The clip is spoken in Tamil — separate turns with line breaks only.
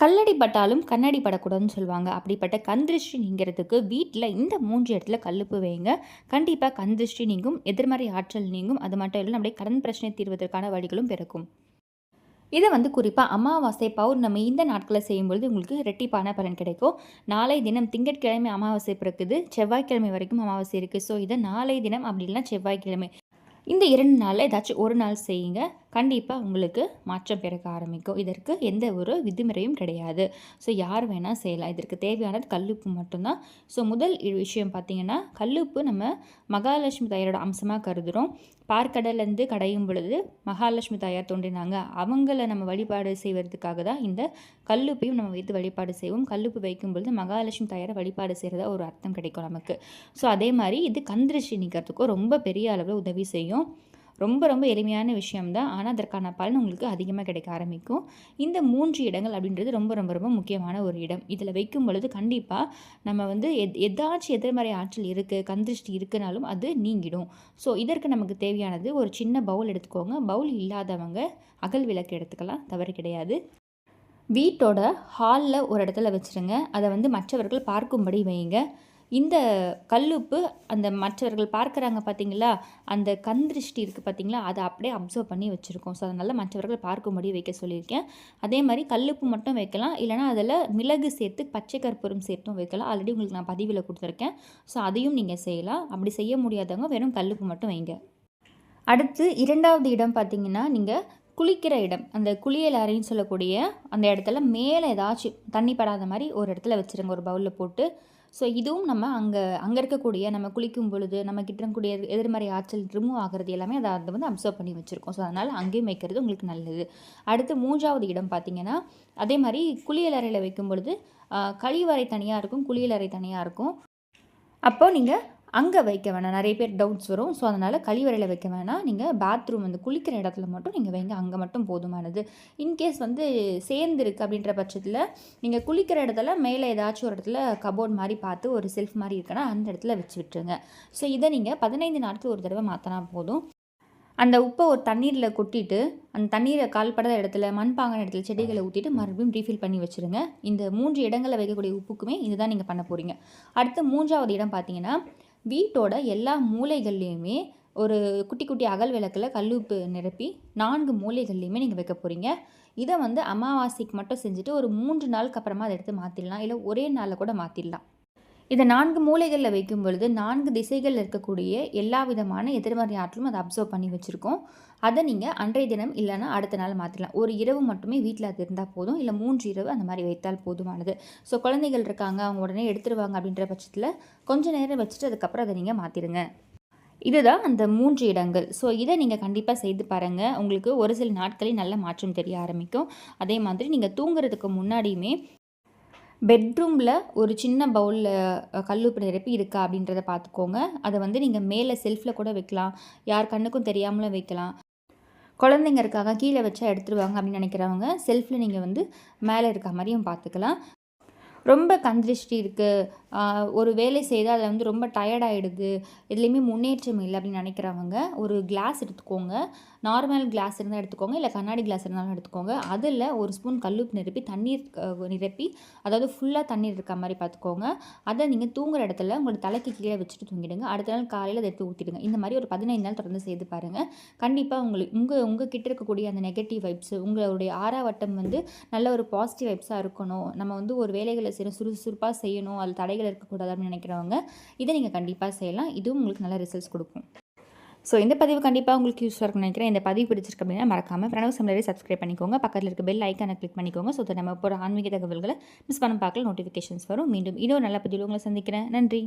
கல்லடி பட்டாலும் கண்ணடி படக்கூடாதுன்னு சொல்லுவாங்க. அப்படிப்பட்ட கந்திருஷ்டி நீங்கிறதுக்கு வீட்டில் இந்த மூன்று இடத்துல கல்லுப்பு வைங்க. கண்டிப்பாக கந்திருஷ்டி நீங்கும் எதிர்மறை ஆற்றல் நீங்கும். அது மட்டும் இல்லை நம்முடைய கடன் பிரச்சனை தீர்வதற்கான வழிகளும் பிறக்கும். இதை வந்து குறிப்பாக அமாவாசை பௌர்ணமி இந்த நாட்களை செய்யும்பொழுது உங்களுக்கு ரெட்டிப்பான பலன் கிடைக்கும். நாளை தினம் திங்கட்கிழமை அமாவாசை பிறக்குது. செவ்வாய்க்கிழமை வரைக்கும் அமாவாசை இருக்குது ஸோ இதை நாளை தினம் அப்படி இல்லைனா செவ்வாய்க்கிழமை. இந்த இரண்டு நாளில் ஏதாச்சும் ஒரு நாள் செய்யுங்க. கண்டிப்பாக உங்களுக்கு மாற்றம் பிறக்க ஆரம்பிக்கும். இதற்கு எந்த ஒரு விதிமுறையும் கிடையாது. ஸோ யார் வேணால் செய்யலாம். இதற்கு தேவையானது கல்லுப்பு மட்டும்தான். ஸோ முதல் விஷயம் பார்த்திங்கன்னா கல்லுப்பு நம்ம மகாலட்சுமி தாயாரோட அம்சமாக கருதுகிறோம் பார்க்கடலேருந்து கடையும் பொழுது மகாலட்சுமி தாயார் தோன்றினாங்க. அவங்கள நம்ம வழிபாடு செய்வதற்காக தான் இந்த கல்லுப்பையும் நம்ம வைத்து வழிபாடு செய்வோம். கல்லுப்பு வைக்கும் பொழுது மகாலட்சுமி தாயாரை வழிபாடு செய்கிறதா ஒரு அர்த்தம் கிடைக்கும் நமக்கு. ஸோ அதே மாதிரி இது கந்திருஷ்டி நிற்கிறதுக்கும் ரொம்ப பெரிய அளவில் உதவி செய்யும். ரொம்ப ரொம்ப எளிமையான விஷயம்தான். ஆனால் அதற்கான பலன் உங்களுக்கு அதிகமாக கிடைக்க ஆரம்பிக்கும். இந்த மூன்று இடங்கள் அப்படின்றது ரொம்ப ரொம்ப ரொம்ப முக்கியமான ஒரு இடம். இதில் வைக்கும் பொழுது கண்டிப்பாக நம்ம வந்து எத் எதாச்சும் எதிர்மறை ஆற்றல் இருக்குது கந்திருஷ்டி இருக்குனாலும் அது நீங்கிடும். ஸோ இதற்கு நமக்கு தேவையானது ஒரு சின்ன பவுல் எடுத்துக்கோங்க. பவுல் இல்லாதவங்க அகல் விளக்கு எடுத்துக்கலாம். தவறு கிடையாது. வீட்டோட ஹாலில் ஒரு இடத்துல வச்சுருங்க. அதை வந்து மற்றவர்கள் பார்க்கும்படி வைங்க இந்த கல்லுப்பு அந்த மற்றவர்கள் பார்க்குறாங்க பார்த்தீங்களா அந்த கண் திருஷ்டி இருக்குது பார்த்தீங்களா அதை அப்படியே அப்சர்வ் பண்ணி வச்சுருக்கோம். ஸோ அதனால் மற்றவர்கள் பார்க்கும்படி வைக்க சொல்லியிருக்கேன். அதே மாதிரி கல்லுப்பு மட்டும் வைக்கலாம். இல்லைனா அதில் மிளகு சேர்த்து பச்சை கற்பூரம் சேர்த்தும் வைக்கலாம். ஆல்ரெடி உங்களுக்கு நான் பதிவில் கொடுத்துருக்கேன். ஸோ அதையும் நீங்கள் செய்யலாம். அப்படி செய்ய முடியாதவங்க வெறும் கல்லுப்பு மட்டும் வைங்க. அடுத்து இரண்டாவது இடம் பார்த்தீங்கன்னா நீங்கள் குளிக்கிற இடம். அந்த குளியல் அறைன்னு சொல்லக்கூடிய அந்த இடத்துல மேலே ஏதாச்சும் தண்ணி படாத மாதிரி ஒரு இடத்துல வச்சுருங்க. ஒரு பவுலில் போட்டு. ஸோ இதுவும் நம்ம அங்கே அங்கே இருக்கக்கூடிய நம்ம குளிக்கும் பொழுது நம்ம கிட்ட இருக்கக்கூடிய எதிர்மறை ஆற்றல் ரிமூவ் ஆகிறது எல்லாமே அதை அதை வந்து அப்சர்வ் பண்ணி வச்சுருக்கோம். ஸோ அதனால் அங்கேயும் வைக்கிறது உங்களுக்கு நல்லது. அடுத்து மூன்றாவது இடம் பார்த்திங்கன்னா அதே மாதிரி குளியலறையில் வைக்கும் பொழுது கழிவறை தனியாக இருக்கும் குளியலறை தனியாக இருக்கும். அப்போது நீங்கள் அங்கே வைக்க வேணாம். நிறைய பேர் டவுட்ஸ் வரும். ஸோ அதனால் கழிவறையில் வைக்க வேணாம். நீங்கள் பாத்ரூம் வந்து குளிக்கிற இடத்துல மட்டும் நீங்கள் வைங்க. அங்கே மட்டும் போதுமானது. இன்கேஸ் வந்து சேர்ந்துருக்கு அப்படின்ற பட்சத்தில் நீங்கள் குளிக்கிற இடத்துல மேலே ஏதாச்சும் ஒரு இடத்துல கபோர்ட் மாதிரி பார்த்து ஒரு செல்ஃப் மாதிரி இருக்குன்னா அந்த இடத்துல வச்சு விட்டுருங்க. ஸோ இதை நீங்கள் பதினைந்து நாட்கள் ஒரு தடவை மாற்றினா போதும். அந்த உப்பை ஒரு தண்ணீரில் கொட்டிட்டு அந்த தண்ணீரை கால்படாத இடத்துல மண்பாங்கன இடத்துல செடிகளை ஊற்றிட்டு மறுபடியும் ரீஃபில் பண்ணி வச்சுருங்க. இந்த மூன்று இடங்களில் வைக்கக்கூடிய உப்புக்குமே இதுதான் நீங்கள் பண்ண போகிறீங்க அடுத்து மூன்றாவது இடம் பார்த்தீங்கன்னா வீட்டோட எல்லா மூலைகள்லேயுமே ஒரு குட்டி குட்டி அகல் விளக்கில் கல்லுப்பு நிரப்பி நான்கு மூலைகள்லையுமே நீங்கள் வைக்க போகிறீங்க இதை வந்து அமாவாசைக்கு மட்டும் செஞ்சுட்டு ஒரு மூன்று நாளுக்கு அப்புறமா அதை எடுத்து மாற்றிடலாம் இல்லை ஒரே நாளில் கூட மாற்றிடலாம் இதை நான்கு மூலைகளில் வைக்கும் பொழுது நான்கு திசைகளில் இருக்கக்கூடிய எல்லா விதமான எதிர்மறை ஆற்றலும் அதை அப்சர்வ் பண்ணி வச்சுருக்கோம். அதை நீங்கள் அன்றைய தினம் இல்லைன்னா அடுத்த நாள் மாற்றிடலாம் ஒரு இரவு மட்டுமே வீட்டில் அது இருந்தால் போதும். இல்லை மூன்று இரவு அந்த மாதிரி வைத்தால் போதுமானது. ஸோ குழந்தைகள் இருக்காங்க அவங்க உடனே எடுத்துருவாங்க அப்படின்ற பட்சத்தில் கொஞ்சம் நேரம் வச்சுட்டு அதுக்கப்புறம் அதை நீங்கள் மாற்றிடுங்க இதுதான் அந்த மூன்று இடங்கள். ஸோ இதை நீங்கள் கண்டிப்பாக செய்து பாருங்கள் உங்களுக்கு ஒரு சில நாட்களில் நல்ல மாற்றம் தெரிய ஆரம்பிக்கும். அதே மாதிரி நீங்கள் தூங்குறதுக்கு முன்னாடியுமே பெட்ரூமில் ஒரு சின்ன பவுலில் கல்லுப்பு நிரப்பி இருக்கா அப்படின்றத பார்த்துக்கோங்க. அதை வந்து நீங்கள் மேலே செல்ஃபில் கூட வைக்கலாம். யார் கண்ணுக்கும் தெரியாமலும் வைக்கலாம். குழந்தைங்க இருக்காங்க கீழே வச்சா எடுத்துருவாங்க அப்படின்னு நினைக்கிறவங்க செல்ஃபில் நீங்கள் வந்து மேலே இருக்க மாதிரியும் பார்த்துக்கலாம். ரொம்ப கந்திருஷ்டி இருக்குது ஒரு வேலை செய்தால் அதில் வந்து ரொம்ப டயர்டாகிடுது எதுலேயுமே முன்னேற்றம் இல்லை அப்படின்னு நினைக்கிறவங்க ஒரு கிளாஸ் எடுத்துக்கோங்க. நார்மல் கிளாஸ் இருந்தால் எடுத்துக்கோங்க. இல்லை கண்ணாடி கிளாஸ் இருந்தாலும் எடுத்துக்கோங்க. அதில் ஒரு ஸ்பூன் கல்லுப்பு நிரப்பி தண்ணீர் நிரப்பி அதாவது ஃபுல்லாக தண்ணீர் இருக்க மாதிரி பார்த்துக்கோங்க. அதை நீங்கள் தூங்குற இடத்துல உங்களோட தலைக்கு கீழே வச்சுட்டு தூங்கிடுங்க. அடுத்த நாள் காலையில் அதை எடுத்து ஊற்றிடுங்க இந்த மாதிரி ஒரு பதினைந்து நாள் தொடர்ந்து செய்து பாருங்கள் கண்டிப்பாக உங்களுக்கு உங்கள் உங்கள் கிட்ட இருக்கக்கூடிய அந்த நெகட்டிவ் வைப்ஸ் உங்களுடைய ஆறாவட்டம் வந்து நல்ல ஒரு பாசிட்டிவ் வைப்ஸாக இருக்கணும். நம்ம வந்து ஒரு வேலைகளை செய்யணும் சுறுசுறுப்பாக செய்யணும். அதில் தடைகள் இருக்கக்கூடாது அப்படின்னு நினைக்கிறவங்க இதை நீங்கள் கண்டிப்பாக செய்யலாம். இதுவும் உங்களுக்கு நல்ல ரிசல்ட்ஸ் கொடுக்கும். ஸோ இந்த பதிவு கண்டிப்பாக உங்களுக்கு யூஸ்ஃபுல்லாக இருக்கும்னு நினைக்கிறேன். இந்த பதிவு பிடிச்சிருக்கு அப்படின்னா மறக்காமல் பிரணவ சமலரை சப்ஸ்கிரைப் பண்ணிக்கோங்க. பக்கத்தில் இருக்க பெல் ஐக்கானை கிளிக் பண்ணிக்கோங்க. ஸோ நம்ம போகிற ஆன்மீக தகவல்களை மிஸ் பண்ண பார்க்கல நோட்டிஃபிகேஷன்ஸ் வரும். மீண்டும் இன்னொரு நல்ல பதிவில் உங்களை சந்திக்கிறேன். நன்றி.